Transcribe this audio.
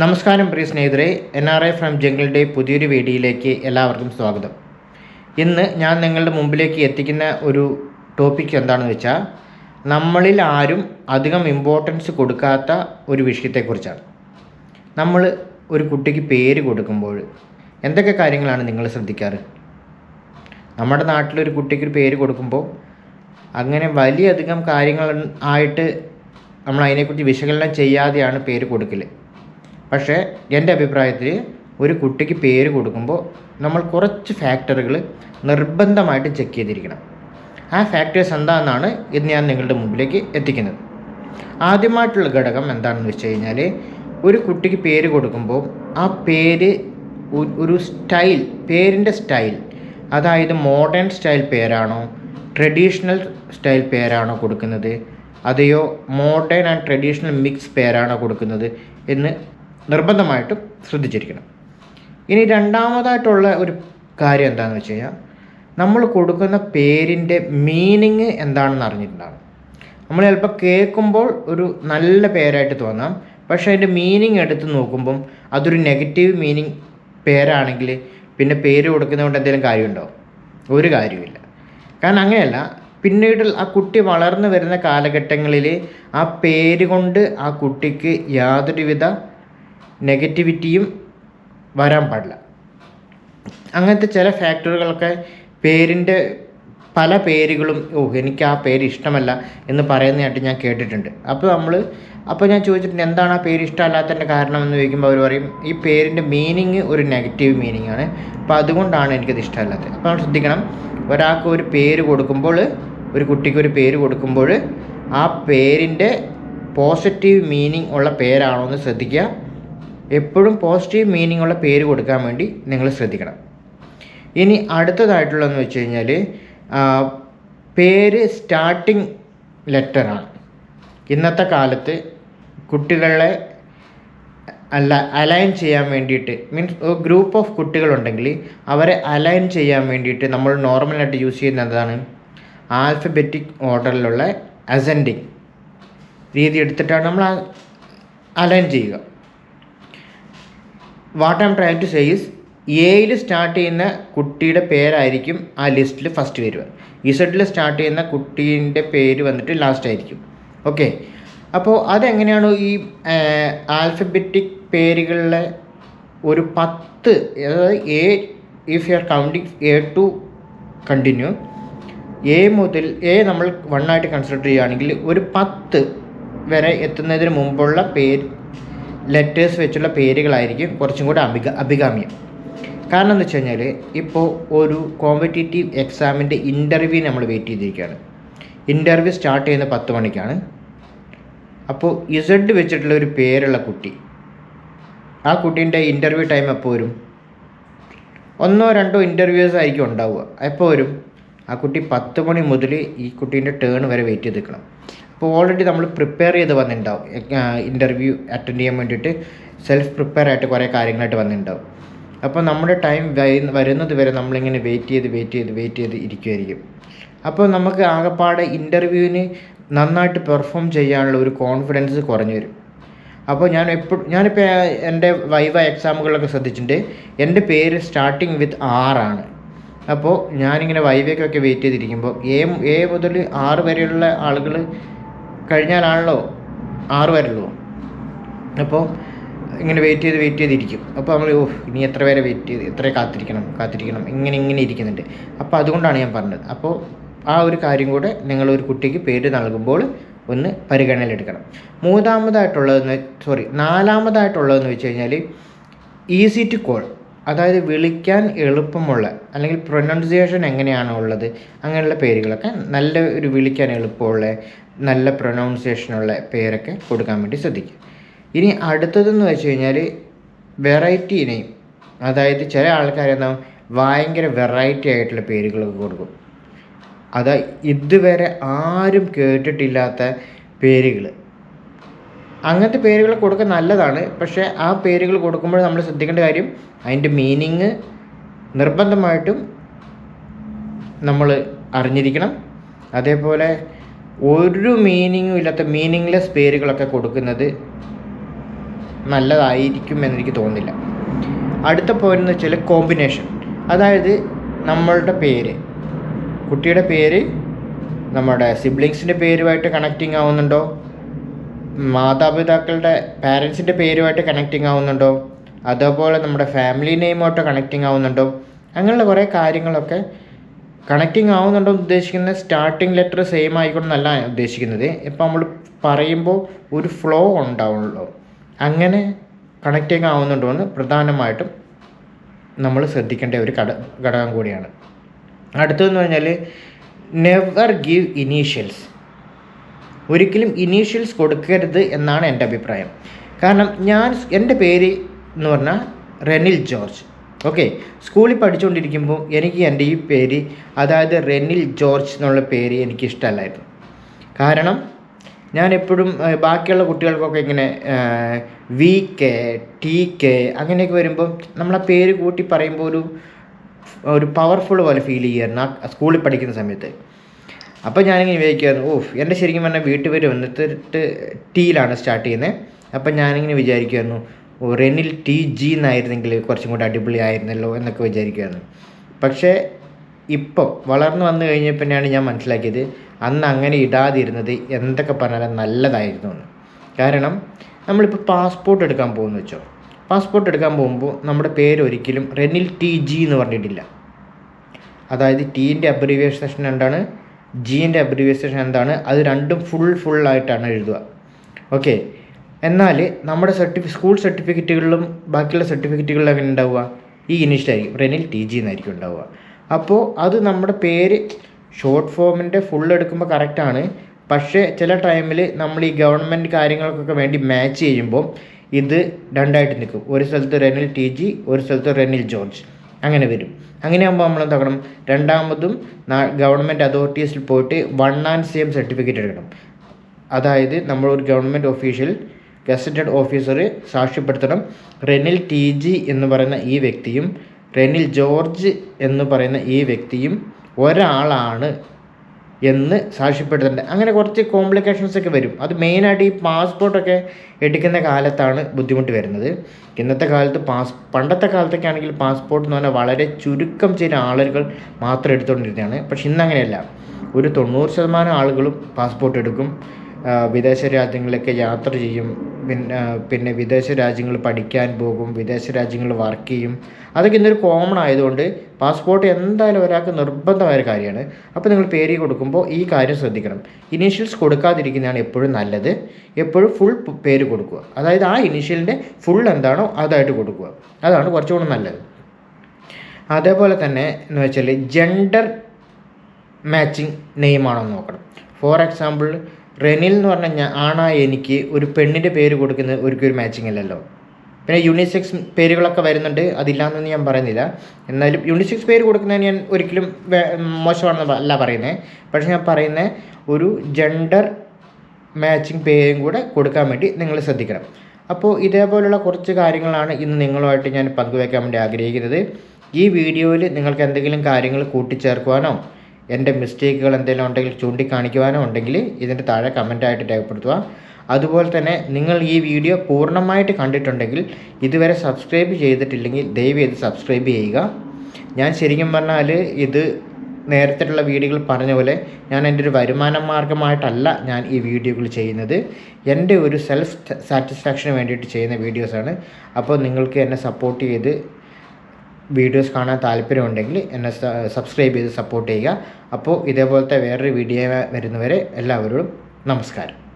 നമസ്കാരം പ്രിയ സ്നേഹിതരെ N R I from jungle day പുതിയൊരു വീഡിയോയിലേക്ക് എല്ലാവർക്കും സ്വാഗതം. ഇന്ന് ഞാൻ നിങ്ങളുടെ മുമ്പിലേക്ക് എത്തിക്കുന്ന ഒരു ടോപ്പിക് എന്താണെന്ന് വെച്ചാൽ നമ്മളിൽ ആരും അധികം ഇമ്പോർട്ടൻസ് കൊടുക്കാത്ത ഒരു വിഷയത്തെക്കുറിച്ചാണ്. നമ്മൾ ഒരു കുട്ടിക്ക് പേര് കൊടുക്കുമ്പോൾ എന്തൊക്കെ കാര്യങ്ങളാണ് നിങ്ങൾ ശ്രദ്ധിക്കാറ്? നമ്മുടെ നാട്ടിലൊരു കുട്ടിക്ക് പേര് കൊടുക്കുമ്പോൾ അങ്ങനെ വലിയധികം കാര്യങ്ങൾ ആയിട്ട് നമ്മൾ അതിനെക്കുറിച്ച് വിശകലനം ചെയ്യാതെയാണ് പേര് കൊടുക്കൽ പക്ഷേ എന്റെ അഭിപ്രായത്തിൽ ഒരു കുട്ടിക്ക് പേര് കൊടുക്കുമ്പോൾ നമ്മൾ കുറച്ച് ഫാക്ടറുകൾ നിർബന്ധമായിട്ട് ചെക്ക് ചെയ്തിരിക്കണം. ആ ഫാക്ടേഴ്സ് എന്താണെന്നാണ് ഇന്ന് ഞാൻ നിങ്ങളുടെ മുമ്പിലേക്ക് എത്തിക്കുന്നത്. ആദ്യമായിട്ടുള്ള ഘടകം എന്താണെന്ന് വെച്ച് കഴിഞ്ഞാൽ ഒരു കുട്ടിക്ക് പേര് കൊടുക്കുമ്പോൾ ആ പേര് ഒരു സ്റ്റൈൽ പേരിന്റെ സ്റ്റൈൽ അതായത് മോഡേൺ സ്റ്റൈൽ പേരാണോ ട്രഡീഷണൽ സ്റ്റൈൽ പേരാണോ കൊടുക്കുന്നത് അതെയോ മോഡേൺ ആൻഡ് ട്രഡീഷണൽ മിക്സ് പേരാണോ കൊടുക്കുന്നത് എന്ന് നിർബന്ധമായിട്ടും ശ്രദ്ധിച്ചിരിക്കണം. ഇനി രണ്ടാമതായിട്ടുള്ള ഒരു കാര്യം എന്താണെന്ന് വെച്ച് കഴിഞ്ഞാൽ നമ്മൾ കൊടുക്കുന്ന പേരിന്റെ മീനിങ് എന്താണെന്ന് അറിഞ്ഞിട്ടുണ്ടാകും നമ്മൾ ചിലപ്പോൾ കേൾക്കുമ്പോൾ ഒരു നല്ല പേരായിട്ട് തോന്നാം പക്ഷേ അതിന്റെ മീനിങ് എടുത്ത് നോക്കുമ്പം അതൊരു നെഗറ്റീവ് മീനിങ് പേരാണെങ്കിൽ പിന്നെ പേര് കൊടുക്കുന്നതുകൊണ്ട് എന്തെങ്കിലും കാര്യമുണ്ടോ ഒരു കാര്യമില്ല കാരണം അങ്ങനെയല്ല പിന്നീട് ആ കുട്ടി വളർന്നു വരുന്ന കാലഘട്ടങ്ങളിൽ ആ പേര് കൊണ്ട് ആ കുട്ടിക്ക് യാതൊരുവിധ നെഗറ്റിവിറ്റിയും വരാൻ പാടില്ല. അങ്ങനത്തെ ചില ഫാക്ടറുകളൊക്കെ പേരിന്റെ പല പേരുകളും ഓ എനിക്ക് ആ പേര് ഇഷ്ടമല്ല എന്ന് പറയുന്നതായിട്ട് ഞാൻ കേട്ടിട്ടുണ്ട്. അപ്പോൾ നമ്മൾ അപ്പോൾ ഞാൻ ചോദിച്ചിട്ടുണ്ട് എന്താണ് ആ പേര് ഇഷ്ടമല്ലാത്തതിന്റെ കാരണം എന്ന് ചോദിക്കുമ്പോൾ അവർ പറയും ഈ പേരിന്റെ മീനിങ് ഒരു നെഗറ്റീവ് മീനിങ് ആണ് അപ്പോൾ അതുകൊണ്ടാണ് എനിക്കത് ഇഷ്ടമല്ലാത്തത്. അപ്പോൾ നമ്മൾ ശ്രദ്ധിക്കണം ഒരാൾക്ക് ഒരു പേര് കൊടുക്കുമ്പോൾ ഒരു കുട്ടിക്ക് ഒരു പേര് കൊടുക്കുമ്പോൾ ആ പേരിന്റെ പോസിറ്റീവ് മീനിങ് ഉള്ള പേരാണോ എന്ന് ശ്രദ്ധിക്കുക. എപ്പോഴും പോസിറ്റീവ് മീനിങ് ഉള്ള പേര് കൊടുക്കാൻ വേണ്ടി നിങ്ങൾ ശ്രദ്ധിക്കണം. ഇനി അടുത്തതായിട്ടുള്ളതെന്ന് വെച്ച് കഴിഞ്ഞാൽ പേര് സ്റ്റാർട്ടിങ് ലെറ്ററാണ് ഇന്നത്തെ കാലത്ത് കുട്ടികളെ അല്ല അലൈൻ ചെയ്യാൻ വേണ്ടിയിട്ട് മീൻസ് ഒരു ഗ്രൂപ്പ് ഓഫ് കുട്ടികളുണ്ടെങ്കിൽ അവരെ അലൈൻ ചെയ്യാൻ വേണ്ടിയിട്ട് നമ്മൾ നോർമലായിട്ട് യൂസ് ചെയ്യുന്ന എന്താണ്? ആൽഫബറ്റിക് ഓർഡറിലുള്ള അസെൻഡിങ് രീതി എടുത്തിട്ടാണ് നമ്മൾ അലൈൻ ചെയ്യുക. What am try to says എയിൽ സ്റ്റാർട്ട് ചെയ്യുന്ന കുട്ടിയുടെ പേരായിരിക്കും ആ ലിസ്റ്റിൽ ഫസ്റ്റ് വരിക. ഇസഡിൽ സ്റ്റാർട്ട് ചെയ്യുന്ന കുട്ടീന്റെ പേര് വന്നിട്ട് ലാസ്റ്റ് ആയിരിക്കും. ഓക്കെ അപ്പോൾ അതെങ്ങനെയാണോ ഈ ആൽഫബറ്റിക് പേരുകളിലെ ഒരു പത്ത് അതായത് A if you are counting A to continue A മുതൽ എ നമ്മൾ വണ്ണായിട്ട് കൺസിഡർ ചെയ്യുകയാണെങ്കിൽ ഒരു പത്ത് വരെ എത്തുന്നതിന് മുമ്പുള്ള പേര് ലെറ്റേഴ്സ് വെച്ചുള്ള പേരുകളായിരിക്കും കുറച്ചും കൂടെ അഭിക അഭികാമ്യം. കാരണം എന്ന് വെച്ച് കഴിഞ്ഞാൽ ഇപ്പോൾ ഒരു കോമ്പറ്റേറ്റീവ് എക്സാമിന്റെ ഇന്റർവ്യൂ നമ്മൾ വെയിറ്റ് ചെയ്തിരിക്കുകയാണ്. ഇന്റർവ്യൂ സ്റ്റാർട്ട് ചെയ്യുന്ന പത്ത് മണിക്കാണ്. അപ്പോൾ ഇസഡ് വെച്ചിട്ടുള്ള ഒരു പേരുള്ള കുട്ടി. ആ കുട്ടീന്റെ ഇന്റർവ്യൂ ടൈം എപ്പോൾ വരും? ഒന്നോ രണ്ടോ ഇന്റർവ്യൂസ് ആയിരിക്കും ഉണ്ടാവുക. എപ്പോൾ വരും? ആ കുട്ടി പത്ത് മണി മുതൽ ഈ കുട്ടീന്റെ ടേൺ വരെ വെയിറ്റ് ചെയ്ത് നിൽക്കണം അപ്പോൾ ഓൾറെഡി നമ്മൾ പ്രിപ്പയർ ചെയ്ത് വന്നിട്ടുണ്ടാവും. ഇന്റർവ്യൂ അറ്റൻഡ് ചെയ്യാൻ വേണ്ടിയിട്ട് സെൽഫ് പ്രിപ്പയർ ആയിട്ട് കുറേ കാര്യങ്ങളായിട്ട് വന്നിട്ടുണ്ടാവും. അപ്പോൾ നമ്മുടെ ടൈം വരുന്നത് വരെ നമ്മളിങ്ങനെ വെയിറ്റ് ചെയ്ത് വെയിറ്റ് ചെയ്ത് വെയിറ്റ് ചെയ്ത് ഇരിക്കുമായിരിക്കും അപ്പോൾ നമുക്ക് ആകെപ്പാടെ ഇന്റർവ്യൂവിന് നന്നായിട്ട് പെർഫോം ചെയ്യാനുള്ള ഒരു കോൺഫിഡൻസ് കുറഞ്ഞു വരും. അപ്പോൾ ഞാൻ എപ്പോഴും ഞാനിപ്പോൾ എന്റെ വൈവ എക്സാമുകളിലൊക്കെ ശ്രദ്ധിച്ചിട്ടുണ്ട്. എന്റെ പേര് സ്റ്റാർട്ടിങ് വിത്ത് ആറാണ് അപ്പോൾ ഞാനിങ്ങനെ വൈവയ്ക്കൊക്കെ വെയിറ്റ് ചെയ്തിരിക്കുമ്പോൾ എ എ മുതൽ ആറ് വരെയുള്ള ആളുകൾ കഴിഞ്ഞാലാണല്ലോ ആറ് വരെയുള്ളൂ അപ്പോൾ ഇങ്ങനെ വെയിറ്റ് ചെയ്ത് വെയിറ്റ് ചെയ്തിരിക്കും അപ്പോൾ നമ്മൾ ഓഹ് ഇനി എത്ര പേരെ വെയിറ്റ് ചെയ്ത് എത്ര കാത്തിരിക്കണം കാത്തിരിക്കണം ഇങ്ങനെ ഇങ്ങനെ ഇരിക്കുന്നുണ്ട്. അപ്പോൾ അതുകൊണ്ടാണ് ഞാൻ പറഞ്ഞത്. അപ്പോൾ ആ ഒരു കാര്യം കൂടെ നിങ്ങളൊരു കുട്ടിക്ക് പേര് നൽകുമ്പോൾ ഒന്ന് പരിഗണനയിലെടുക്കണം മൂന്നാമതായിട്ടുള്ളതെന്ന് സോറി നാലാമതായിട്ടുള്ളതെന്ന് വെച്ച് കഴിഞ്ഞാൽ ഈസി ടു കോൾ അതായത് വിളിക്കാൻ എളുപ്പമുള്ള അല്ലെങ്കിൽ പ്രൊനൗൺസിയേഷൻ എങ്ങനെയാണോ ഉള്ളത് അങ്ങനെയുള്ള പേരുകളൊക്കെ നല്ല ഒരു വിളിക്കാൻ എളുപ്പമുള്ള നല്ല പ്രൊനൗൺസിയേഷനുള്ള പേരൊക്കെ കൊടുക്കാൻ വേണ്ടി ശ്രദ്ധിക്കുക. ഇനി അടുത്തതെന്ന് വെച്ച് കഴിഞ്ഞാൽ വെറൈറ്റി നെയിം അതായത് ചില ആൾക്കാരെന്താ ഭയങ്കര വെറൈറ്റി ആയിട്ടുള്ള പേരുകളൊക്കെ കൊടുക്കും. അതായത് ഇതുവരെ ആരും കേട്ടിട്ടില്ലാത്ത പേരുകൾ അങ്ങനത്തെ പേരുകൾ കൊടുക്കാൻ നല്ലതാണ്. പക്ഷേ ആ പേരുകൾ കൊടുക്കുമ്പോൾ നമ്മൾ ശ്രദ്ധിക്കേണ്ട കാര്യം അതിന്റെ മീനിങ് നിർബന്ധമായിട്ടും നമ്മൾ അറിഞ്ഞിരിക്കണം. അതേപോലെ ഒരു മീനിങ്ങും ഇല്ലാത്ത മീനിങ്ലെസ് പേരുകളൊക്കെ കൊടുക്കുന്നത് നല്ലതായിരിക്കും എന്നെനിക്ക് തോന്നുന്നില്ല. അടുത്ത പോയിന്റ് എന്ന് വെച്ചാൽ കോമ്പിനേഷൻ അതായത് നമ്മളുടെ പേര്. കുട്ടിയുടെ പേര് നമ്മുടെ സിബ്ലിങ്സിന്റെ പേരുമായിട്ട് കണക്റ്റിംഗ് ആവുന്നുണ്ടോ? മാതാപിതാക്കളുടെ പാരൻസിന്റെ പേരുമായിട്ട് കണക്റ്റിംഗ് ആവുന്നുണ്ടോ? അതേപോലെ നമ്മുടെ ഫാമിലി നെയിമായിട്ട് കണക്റ്റിംഗ് ആവുന്നുണ്ടോ? അങ്ങനെയുള്ള കുറേ കാര്യങ്ങളൊക്കെ കണക്റ്റിംഗ് ആവുന്നുണ്ടോ എന്ന് ഉദ്ദേശിക്കുന്നത് സ്റ്റാർട്ടിങ് ലെറ്റർ സെയിം ആയിക്കോട്ടെ ആയിക്കോട്ടെന്നല്ല ഉദ്ദേശിക്കുന്നത്. ഇപ്പം നമ്മൾ പറയുമ്പോൾ ഒരു ഫ്ലോ ഉണ്ടാവുള്ളൂ. അങ്ങനെ കണക്റ്റിംഗ് ആവുന്നുണ്ടോ എന്ന് പ്രധാനമായിട്ടും നമ്മൾ ശ്രദ്ധിക്കേണ്ട ഒരു ഘട ഘടകം കൂടിയാണ്. അടുത്തതെന്ന് പറഞ്ഞാൽ നെവർ ഗീവ് ഇനീഷ്യൽസ് ഒരിക്കലും ഇനീഷ്യൽസ് കൊടുക്കരുത് എന്നാണ് എന്റെ അഭിപ്രായം. കാരണം ഞാൻ എന്റെ പേര് എന്ന് പറഞ്ഞാൽ റെനിൽ ജോർജ്. ഓക്കെ? സ്കൂളിൽ പഠിച്ചുകൊണ്ടിരിക്കുമ്പോൾ എനിക്ക് എന്റെ ഈ പേര് അതായത് റെനിൽ ജോർജ് എന്നുള്ള പേര് എനിക്ക് ഇഷ്ടമല്ലായിരുന്നു. കാരണം ഞാൻ എപ്പോഴും ബാക്കിയുള്ള കുട്ടികൾക്കൊക്കെ ഇങ്ങനെ വി കെ ടി കെ അങ്ങനെയൊക്കെ വരുമ്പോൾ നമ്മളെ പേര് കൂട്ടി പറയുമ്പോൾ ഒരു ഒരു പവർഫുൾ പോലെ ഫീൽ ചെയ്യുമായിരുന്നു ആ സ്കൂളിൽ പഠിക്കുന്ന സമയത്ത്. അപ്പോൾ ഞാനിങ്ങനെ വിചാരിക്കുമായിരുന്നു ഓഫ് എന്റെ ശരിക്കും പറഞ്ഞാൽ വീട്ടിൽ വീട്ടുപേര് വന്നിട്ട് ടീയിലാണ് സ്റ്റാർട്ട് ചെയ്യുന്നത് അപ്പം ഞാനിങ്ങനെ വിചാരിക്കുമായിരുന്നു ഓ റെനിൽ ടി ജി എന്നായിരുന്നെങ്കിൽ കുറച്ചും കൂടി അടിപൊളി ആയിരുന്നല്ലോ എന്നൊക്കെ വിചാരിക്കുമായിരുന്നു പക്ഷേ ഇപ്പോൾ വളർന്നു വന്നു കഴിഞ്ഞപ്പോഴാണ് ഞാൻ മനസ്സിലാക്കിയത് അന്ന് അങ്ങനെ ഇടാതിരുന്നത് എന്തൊക്കെ പറഞ്ഞാലും നല്ലതായിരുന്നു എന്ന്. കാരണം നമ്മളിപ്പോൾ പാസ്പോർട്ട് എടുക്കാൻ പോകുമെന്ന് വെച്ചോ. പാസ്പോർട്ട് എടുക്കാൻ പോകുമ്പോൾ നമ്മുടെ പേര് ഒരിക്കലും റെനിൽ ടി ജി എന്ന് പറഞ്ഞിട്ടില്ല. അതായത് ടീന്റെ അബ്രിവിയേഷൻ എന്താണ്? ജീന്റെ അബ്രിവിയേഷൻ എന്താണ്? അത് രണ്ടും ഫുൾ ഫുള്ളായിട്ടാണ് എഴുതുക. ഓക്കെ എന്നാൽ നമ്മുടെ സർട്ടിഫി സ്കൂൾ സർട്ടിഫിക്കറ്റുകളിലും ബാക്കിയുള്ള സർട്ടിഫിക്കറ്റുകളിലും എങ്ങനെ ഉണ്ടാവുക ഈ ഇനിഷ്യൽ ആയിരിക്കും. റെനിൽ ടി ജി എന്നായിരിക്കും ഉണ്ടാവുക. അപ്പോൾ അത് നമ്മുടെ പേര് ഷോർട്ട് ഫോമിന്റെ ഫുൾ എടുക്കുമ്പോൾ കറക്റ്റാണ് പക്ഷേ ചില ടൈമിൽ നമ്മൾ ഈ ഗവൺമെന്റ് കാര്യങ്ങൾക്കൊക്കെ വേണ്ടി മാച്ച് ചെയ്യുമ്പോൾ ഇത് രണ്ടായിട്ട് നിൽക്കും. ഒരു സ്ഥലത്ത് റെനിൽ ടി ജി ഒരു സ്ഥലത്ത് റെനിൽ ജോർജ് അങ്ങനെ വരും. അങ്ങനെ ആകുമ്പോൾ നമ്മൾ എന്താക്കണം രണ്ടാമതും ഗവൺമെന്റ് അതോറിറ്റീസിൽ പോയിട്ട് വൺ ആൻഡ് സെയിം സർട്ടിഫിക്കറ്റ് എടുക്കണം. അതായത് നമ്മൾ ഒരു ഗവൺമെന്റ് ഓഫീഷ്യൽ ഗസറ്റഡ് ഓഫീസർ സാക്ഷ്യപ്പെടുത്തണം. റെനിൽ ടി ജി എന്ന് പറയുന്ന ഈ വ്യക്തിയും റെനിൽ ജോർജ് എന്ന് പറയുന്ന ഈ വ്യക്തിയും ഒരാളാണ് എന്ന് സാക്ഷ്യപ്പെടുത്തുന്നുണ്ട് അങ്ങനെ കുറച്ച് കോംപ്ലിക്കേഷൻസ് ഒക്കെ വരും. അത് മെയിനായിട്ട് ഈ പാസ്പോർട്ടൊക്കെ എടുക്കുന്ന കാലത്താണ് ബുദ്ധിമുട്ട് വരുന്നത്. ഇന്നത്തെ കാലത്ത് പാസ് പണ്ടത്തെ കാലത്തൊക്കെ ആണെങ്കിൽ പാസ്പോർട്ട് എന്ന് പറഞ്ഞാൽ വളരെ ചുരുക്കം ചില ആളുകൾ മാത്രം എടുത്തുകൊണ്ടിരുന്നതാണ്. പക്ഷെ ഇന്നങ്ങനെയല്ല. ഒരു തൊണ്ണൂറ് ശതമാനം ആളുകളും പാസ്പോർട്ട് എടുക്കും. വിദേശ രാജ്യങ്ങളിലൊക്കെ യാത്ര ചെയ്യും. പിന്നെ പിന്നെ വിദേശ രാജ്യങ്ങൾ പഠിക്കാൻ പോകും. വിദേശ രാജ്യങ്ങൾ വർക്ക് ചെയ്യും. അതൊക്കെ ഇന്നൊരു കോമൺ ആയതുകൊണ്ട് പാസ്പോർട്ട് എന്തായാലും ഒരാൾക്ക് നിർബന്ധമായ കാര്യമാണ്. അപ്പോൾ നിങ്ങൾ പേര് കൊടുക്കുമ്പോൾ ഈ കാര്യം ശ്രദ്ധിക്കണം. ഇനീഷ്യൽസ് കൊടുക്കാതിരിക്കുന്നതാണ് എപ്പോഴും നല്ലത്. എപ്പോഴും ഫുൾ പേര് കൊടുക്കുക. അതായത് ആ ഇനീഷ്യലിന്റെ ഫുൾ എന്താണോ അതായിട്ട് കൊടുക്കുക. അതാണ് കുറച്ചുകൂടെ നല്ലത്. അതേപോലെ തന്നെ എന്ന് വെച്ചാൽ ജെൻഡർ മാച്ചിങ് നെയിമാണോ എന്ന് നോക്കണം. ഫോർ എക്സാമ്പിൾ റെനിൽ എന്ന് പറഞ്ഞാൽ കഴിഞ്ഞാൽ എനിക്ക് ഒരു പെണ്ണിന്റെ പേര് കൊടുക്കുന്നത് ഒരിക്കലും ഒരു മാച്ചിങ് അല്ലല്ലോ പിന്നെ യൂണിസെക്സ് പേരുകളൊക്കെ വരുന്നുണ്ട്. അതില്ലാന്നൊന്നും ഞാൻ പറയുന്നില്ല. എന്നാലും യൂണിസെക്സ് പേര് കൊടുക്കുന്നതിന് ഞാൻ ഒരിക്കലും മോശമാണെന്ന് അല്ല പറയുന്നത് പക്ഷേ ഞാൻ പറയുന്നത് ഒരു ജെൻഡർ മാച്ചിങ് പേരും കൂടെ കൊടുക്കാൻ വേണ്ടി നിങ്ങൾ ശ്രദ്ധിക്കണം. അപ്പോൾ ഇതേപോലുള്ള കുറച്ച് കാര്യങ്ങളാണ് ഇന്ന് നിങ്ങളുമായിട്ട് ഞാൻ പങ്കുവയ്ക്കാൻ വേണ്ടി ആഗ്രഹിക്കുന്നത്. ഈ വീഡിയോയിൽ നിങ്ങൾക്ക് എന്തെങ്കിലും കാര്യങ്ങൾ കൂട്ടിച്ചേർക്കുവാനോ എന്റെ മിസ്റ്റേക്കുകൾ എന്തെങ്കിലും ഉണ്ടെങ്കിൽ ചൂണ്ടിക്കാണിക്കുവാനോ ഉണ്ടെങ്കിൽ ഇതിന്റെ താഴെ കമന്റായിട്ട് രേഖപ്പെടുത്തുക. അതുപോലെ തന്നെ നിങ്ങൾ ഈ വീഡിയോ പൂർണമായിട്ട് കണ്ടിട്ടുണ്ടെങ്കിൽ ഇതുവരെ സബ്സ്ക്രൈബ് ചെയ്തിട്ടില്ലെങ്കിൽ ദയവ് ചെയ്ത് സബ്സ്ക്രൈബ് ചെയ്യുക. ഞാൻ ശരിക്കും പറഞ്ഞാൽ ഇത് നേരത്തെയുള്ള വീഡിയോകൾ പറഞ്ഞ പോലെ ഞാൻ എന്റെ ഒരു വരുമാന മാർഗമായിട്ടല്ല ഞാൻ ഈ വീഡിയോകൾ ചെയ്യുന്നത്. എന്റെ ഒരു സെൽഫ് സാറ്റിസ്ഫാക്ഷന് വേണ്ടിയിട്ട് ചെയ്യുന്ന വീഡിയോസാണ്. അപ്പോൾ നിങ്ങൾക്ക് എന്നെ സപ്പോർട്ട് ചെയ്ത് വീഡിയോസ് കാണാൻ താല്പര്യമുണ്ടെങ്കിൽ എന്നെ സബ്സ്ക്രൈബ് ചെയ്ത് സപ്പോർട്ട് ചെയ്യുക. അപ്പോൾ ഇതേപോലത്തെ വേറൊരു വീഡിയോ വരുന്നവരെ എല്ലാവരോടും നമസ്കാരം.